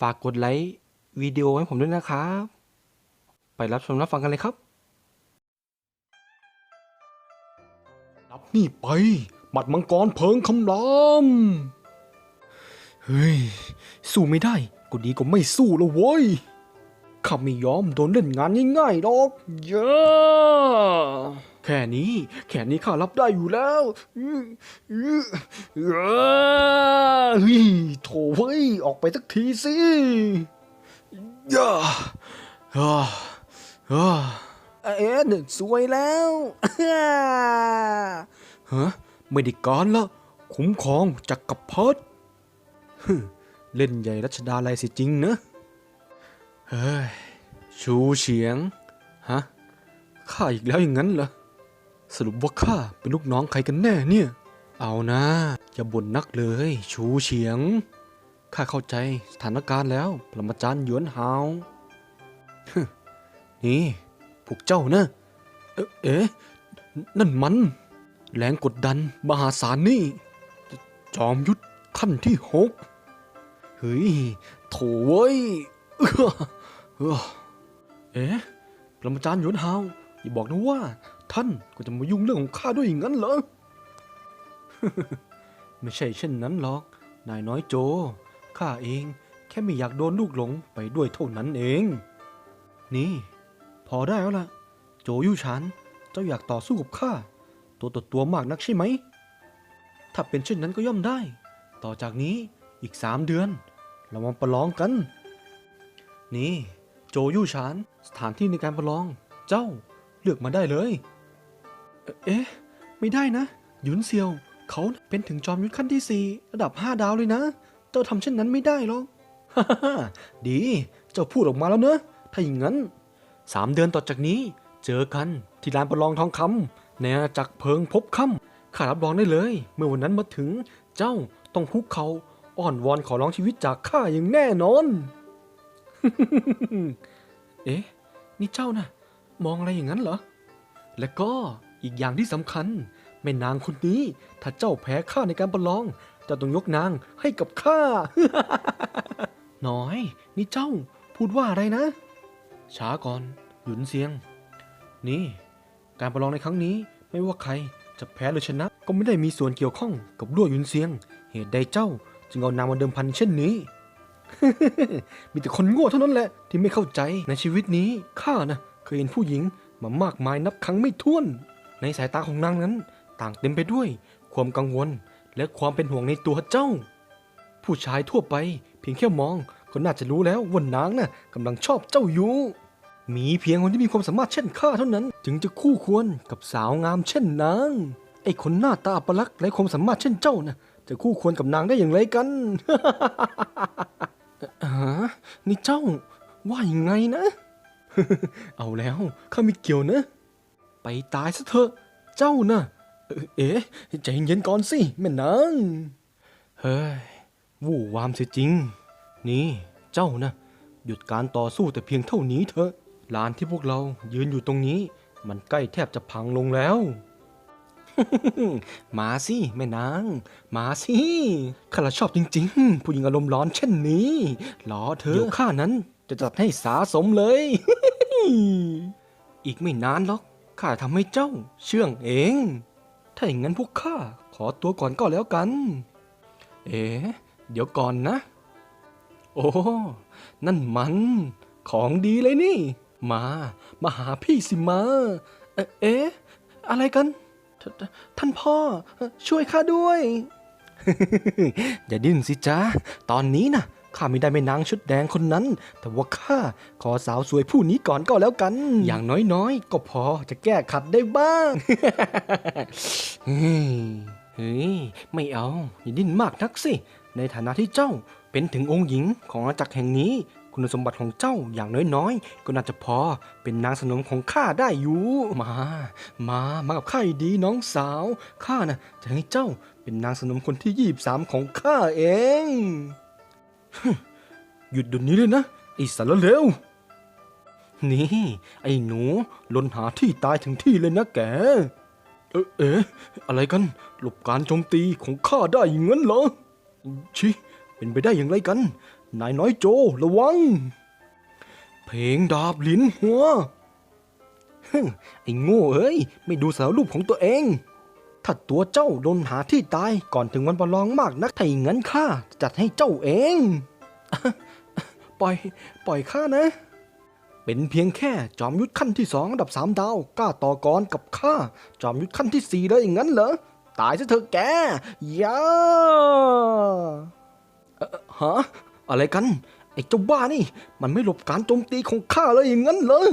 ฝากกดไลค์วิดีโอให้ผมด้วยนะครับ ไปรับชมรับฟังกันเลยครับ รับนี่ไป หมัดมังกรเพิงคำรามเฮ้ย สู้ไม่ได้ก็ดีกว่าไม่สู้แล้วเว้ยข้าไม่ยอมโดนเล่นงานง่ายๆหรอก เยอะ แค่นี้ แค่นี้ข้ารับได้อยู่แล้วอืออือเอ้อเฮ้ยโถเว้ย ออกไปสักทีสิย่าอ่าอ่าเอ๊ะสวยแล้วฮะไม่ได้การละคุ้มครองจักรพรรดิเล่นใหญ่รัชดาลัยสิจริงนะเฮ้ยชูเฉียง ฮะข้าอีกแล้วอย่างนั้นเหรอ สรุปว่าข้าเป็นลูกน้องใครกันแน่เนี่ย เอานะอย่าบ่นนักเลย ชูเฉียง ข้าเข้าใจสถานการณ์แล้วปรมาจารย์หยวนหาวนี่พวกเจ้านะ เอ๊ะเอ๊ะนั่นมัน แรงกดดันมหาศาลนี่ จอมยุทธขั้นที่หกเฮ้ย โถเว้ย เออเออเอ๊ะปรมาจารย์หยวนฮาวอย่าบอกนะว่า ท่านก็จะมายุ่งเรื่องของข้าด้วยอย่างนั้นเหรอ ไม่ใช่เช่นนั้นหรอก นายน้อยโจ ข้าเองแค่ไม่อยากโดนลูกหลงไปด้วยเท่านั้นเอง นี่ พอได้แล้วล่ะ โจยู่ฉันเจ้าอยากต่อสู้กับข้า ตัวต่อตัวมากนักใช่ไหม ถ้าเป็นเช่นนั้นก็ย่อมได้ ต่อจากนี้อีกสามเดือน เรามาประลองกัน นี่ โจยู่ชานสถานที่ในการประลอง เจ้าเลือกมาได้เลย เอ๊ะ ไม่ได้นะ หยุนเซียว เขาเป็นถึงจอมยุทธขั้นที่สี่ระดับห้าดาวเลยนะ เจ้าทำเช่นนั้นไม่ได้หรอกฮ่าฮดี เจ้าพูดออกมาแล้วเนอะถ้าอย่างนั้นสามเดือนต่อจากนี้ เจอกันที่ลานประลองทองคำในอาณาจักรเพิงพบค่ำข้ารับรองได้เลย เมื่อวันนั้นมาถึง เจ้าต้องคุกเขาอ้อนวอนขอร้องชีวิตจากข้าอย่างแน่นอน เอ๊ะ นี่เจ้านะมองอะไรอย่างนั้นเหรอ และก็ อีกอย่างที่สำคัญ แม่นางคนนี้ ถ้าเจ้าแพ้ข้าในการประลอง เจะต้องยกนางให้กับข้า น้อย นี่เจ้า พูดว่าอะไรนะ ช้าก่อน หยุนเซียง นี่ การประลองในครั้งนี้ ไม่ว่าใครจะแพ้หรือชนะ ก็ไม่ได้มีส่วนเกี่ยวข้องกับลั่วหยุนเซียง เหตุใดเจ้า จึงเอานางมาเดิมพันเช่นนี้ มีแต่คนโง่เท่านั้นแหละที่ไม่เข้าใจในชีวิตนี้ข้านะเคยเห็นผู้หญิงมามากมายนับครั้งไม่ถ้วน ในสายตาของนางนั้น ต่างเต็มไปด้วย ความกังวลและความเป็นห่วงในตัวเจ้า ผู้ชายทั่วไป เพียงแค่มองก็น่าจะรู้แล้วว่านางน่ะกำลังชอบเจ้าอยู่ มีเพียงคนที่มีความสามารถเช่นข้าเท่านั้น จึงจะคู่ควรกับสาวงามเช่นนางไอ้คนหน้าตาอัปลักษ์และความสามารถเช่นเจ้านะจะคู่ควรกับนางได้อย่างไรกันฮะนี่เจ้า ว่ายังไงนะ เอาแล้วข้าไม่เกี่ยวนะ ไปตายซะเถอะ เจ้านะเอ่อเอ๊ะใจเย็นก่อนสิแม่นางเฮ้ยวู่วามเสียจริง นี่เจ้านะหยุดการต่อสู้แต่เพียงเท่านี้เถอะลานที่พวกเรายืนอยู่ตรงนี้ มันใกล้แทบจะพังลงแล้ว มาสิแม่นาง มาสิข้าละชอบจริง ๆ ผู้หญิงอารมณ์ร้อนเช่นนี้รอเธอเดี๋ยวข้านั้นจะจัดให้สาสมเลย อีกไม่นานหรอก ข้าทำให้เจ้าเชื่องเอง ถ้าอย่างนั้นพวกข้าขอตัวก่อนก็แล้วกัน เอ๋เดี๋ยวก่อนนะ โอ้ นั่นมัน ของดีเลยนี่ มา มาหาพี่สิมา เอ๊ะ อะไรกันททท่านพ่อช่วยข้าด้วย อย่าดิ้นสิจ้าตอนนี้นะ ข้าไม่ได้แม่นางชุดแดงคนนั้น แต่ว่าข้าขอสาวสวยผู้นี้ก่อนก็แล้วกัน อย่างน้อยๆ ก็พอจะแก้ขัดได้บ้างเฮ้ยเฮ้ยไม่เอาอย่าดิ้นมากนักสิ ในฐานะที่เจ้าเป็นถึงองค์หญิงของอาณาจักรแห่งนี้ คุณสมบัติของเจ้าอย่างน้อยๆ ก็น่าจะพอเป็นนางสนมของข้าได้อยู่ มา มามากับข้าให้ดีน้องสาวข้านะจะให้เจ้าเป็นนางสนมคนที่ยี่สามของข้าเองฮึ่ม หยุดเดี๋ยวนี้เลยนะไอ้สารเลวนี่ ไอ้หนูลนหาที่ตายถึงที่เลยนะแก เอ๊ะเอ๊ะอะไรกัน หลบการโจมตีของข้าได้อย่างนั้นเหรอ ชิเป็นไปได้อย่างไรกัน นายน้อยโจระวัง เพลงดาบลิ้นหัวฮึไอ้โง่เอ้ย ไม่ดูสารรูปของตัวเอง ถ้าตัวเจ้าโดนหาที่ตายก่อนถึงวันประลองมากนักถ้าอย่างนั้นข้าจัดให้เจ้าเอง ปล่อย ปล่อยข้านะ เป็นเพียงแค่จอมยุทธขั้นที่สองอันดับสามดาวกล้าต่อกรกับข้าจอมยุทธขั้นที่สี่เลยอย่างนั้นเหรอตายซะเถอะแกยาเอ่อฮะอะไรกัน ไอ้เจ้าบ้านี่ มันไม่หลบการโจมตีของข้าเลยอย่างนั้นเหรอ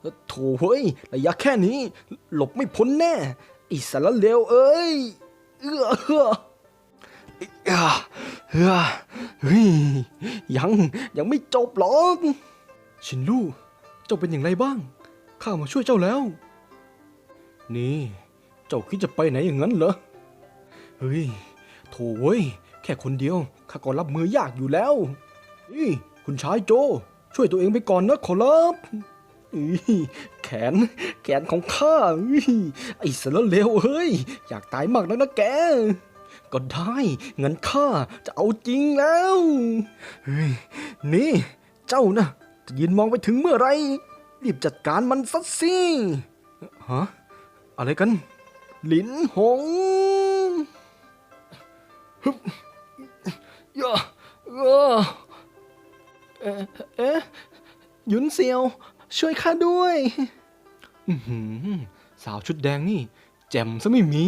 เอ่อโถเฮ้ยระยะแค่นี้ หลบไม่พ้นแน่ อ้สารเลวเอ้ยเอื้อเอื้อเอื้อเอื้อเฮ้ยยังยังไม่จบหรอกชินลู่เจ้าเป็นอย่างไรบ้าง ข้ามาช่วยเจ้าแล้ว นี่ เจ้าคิดจะไปไหนอย่างนั้นเหรอ เฮ้ยโถเว้ยแค่คนเดียว ข้าก็รับมือยากอยู่แล้ว นี่ คุณชายโจ ช่วยตัวเองไปก่อนนะขอรับอีแข น แขนของข้าอีไอ้สารเลวเฮ้ย อยากตายมากนักนะแก ก็ได้เงั้นข้าจะเอาจริงแล้วเฮ้ยนี่ เจ้านะจะยืนมองไปถึงเมื่อไรรีบจัดการมันสัสิฮะอะไรกันหลินหงฮึบย่าเออเอ๊ะหยุนเซียว ช่วยข้าด้วย สาวชุดแดงนี่แจ่มซะไม่มี